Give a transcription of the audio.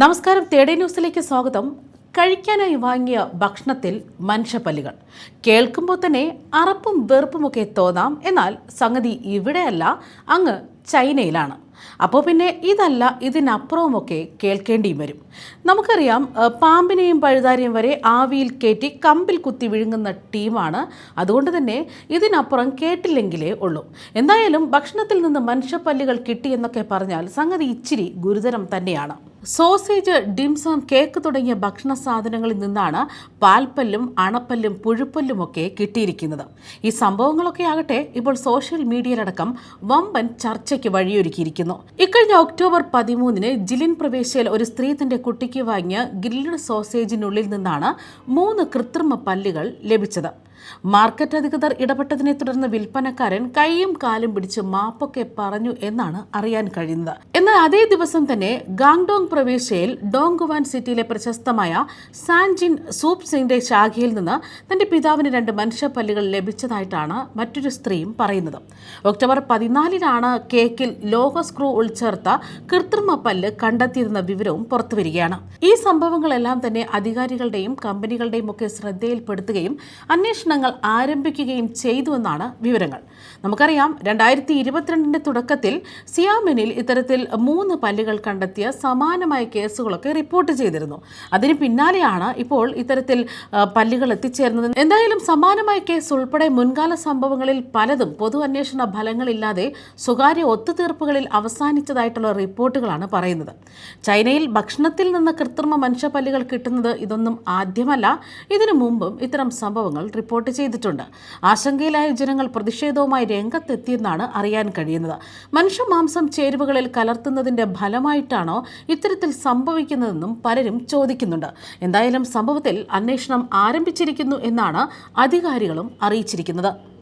നമസ്കാരം തേടേ ന്യൂസിലേക്ക് സ്വാഗതം. കഴിക്കാനായി വാങ്ങിയ ഭക്ഷണത്തിൽ മനുഷ്യപ്പല്ലുകൾ. കേൾക്കുമ്പോൾ തന്നെ അറപ്പും വെറുപ്പുമൊക്കെ തോന്നാം. എന്നാൽ സംഗതി ഇവിടെയല്ല അങ്ങ് ചൈനയിലാണ്. അപ്പോൾ പിന്നെ ഇതല്ല ഇതിനപ്പുറവുമൊക്കെ കേൾക്കേണ്ടിയും വരും. നമുക്കറിയാം പാമ്പിനെയും പഴുതാരെയും വരെ ആവിയിൽ കയറ്റി കമ്പിൽ കുത്തി വിഴുങ്ങുന്ന ടീമാണ്. അതുകൊണ്ട് തന്നെ ഇതിനപ്പുറം കേട്ടില്ലെങ്കിലേ ഉള്ളൂ. എന്തായാലും ഭക്ഷണത്തിൽ നിന്ന് മനുഷ്യപ്പല്ലുകൾ കിട്ടിയെന്നൊക്കെ പറഞ്ഞാൽ സംഗതി ഇച്ചിരി ഗുരുതരം തന്നെയാണ്. സോസേജ് ഡിംസം കേക്ക് തുടങ്ങിയ ഭക്ഷണ സാധനങ്ങളിൽ നിന്നാണ് പാൽപ്പല്ലും അണപ്പല്ലും പുഴുപ്പല്ലും ഒക്കെ കിട്ടിയിരിക്കുന്നത്. ഈ സംഭവങ്ങളൊക്കെ ആകട്ടെ ഇപ്പോൾ സോഷ്യൽ മീഡിയയിലടക്കം വമ്പൻ ചർച്ചയ്ക്ക് വഴിയൊരുക്കിയിരിക്കുന്നു. ഇക്കഴിഞ്ഞ ഒക്ടോബർ പതിമൂന്നിന് ജിലിൻ പ്രവേശയിൽ ഒരു സ്ത്രീ തന്റെ കുട്ടിക്ക് വാങ്ങിയ ഗ്രില്ലഡ് സോസേജിനുള്ളിൽ നിന്നാണ് മൂന്ന് കൃത്രിമ പല്ലുകൾ ലഭിച്ചത്. മാർക്കറ്റ് അധികൃതർ ഇടപെട്ടതിനെ തുടർന്ന് വിൽപ്പനക്കാരൻ കൈയും കാലും പിടിച്ച് മാപ്പൊക്കെ പറഞ്ഞു എന്നാണ് അറിയാൻ കഴിയുന്നത്. എന്നാൽ അതേ ദിവസം തന്നെ ഗാങ്ഡോങ് പ്രവിശ്യയിൽ ഡോങ്കുവാൻ സിറ്റിയിലെ പ്രശസ്തമായ സാൻജിൻ സൂപ് സിംഗിന്റെ ശാഖയിൽ നിന്ന് തന്റെ പിതാവിന് രണ്ട് മനുഷ്യപ്പല്ലുകൾ ലഭിച്ചതായിട്ടാണ് മറ്റൊരു സ്ത്രീയും പറയുന്നത്. ഒക്ടോബർ പതിനാലിനാണ് കേക്കിൽ ലോഹ സ്ക്രൂ ഉൾച്ചേർത്ത കൃത്രിമ പല്ല് കണ്ടെത്തിയിരുന്ന വിവരവും പുറത്തുവരികയാണ് ഈ സംഭവങ്ങളെല്ലാം തന്നെ അധികാരികളുടെയും കമ്പനികളുടെയും ഒക്കെ ശ്രദ്ധയിൽപ്പെടുത്തുകയും അന്വേഷണങ്ങൾ ആരംഭിക്കുകയും ചെയ്തുവെന്നാണ് വിവരങ്ങൾ. നമുക്കറിയാം രണ്ടായിരത്തി ഇരുപത്തിരണ്ടിന്റെ തുടക്കത്തിൽ സിയാമിനിൽ ഇത്തരത്തിൽ മൂന്ന് പല്ലുകൾ കണ്ടെത്തിയ സമാനമായ കേസുകളൊക്കെ റിപ്പോർട്ട് ചെയ്തിരുന്നു. അതിന് പിന്നാലെയാണ് ഇപ്പോൾ ഇത്തരത്തിൽ പല്ലുകൾ എത്തിച്ചേർന്നത്. എന്തായാലും സമാനമായ കേസ് ഉൾപ്പെടെ മുൻകാല സംഭവങ്ങളിൽ പലതും പൊതു അന്വേഷണ ഫലങ്ങളില്ലാതെ സ്വകാര്യ ഒത്തുതീർപ്പുകളിൽ അവസാനിച്ചതായിട്ടുള്ള റിപ്പോർട്ടുകളാണ് പറയുന്നത്. ചൈനയിൽ ഭക്ഷണത്തിൽ നിന്ന് കൃത്രിമ മനുഷ്യപ്പല്ലുകൾ കിട്ടുന്നത് ഇതൊന്നും ആദ്യമല്ല. ഇതിനു മുമ്പും ഇത്തരം സംഭവങ്ങൾ റിപ്പോർട്ട് ചെയ്തിട്ടുണ്ട്. ആശങ്കയിലായ ജനങ്ങൾ പ്രതിഷേധവുമായി രംഗത്തെത്തിയെന്നാണ് അറിയാൻ കഴിയുന്നത്. മനുഷ്യ മാംസം ചേരുവകളിൽ കലർത്തുന്നതിന്റെ ഫലമായിട്ടാണോ ഇത്തരത്തിൽ സംഭവിക്കുന്നതെന്നും പലരും ചോദിക്കുന്നുണ്ട്. എന്തായാലും സംഭവത്തിൽ അന്വേഷണം ആരംഭിച്ചിരിക്കുന്നു എന്നാണ് അധികാരികളും അറിയിച്ചിരിക്കുന്നത്.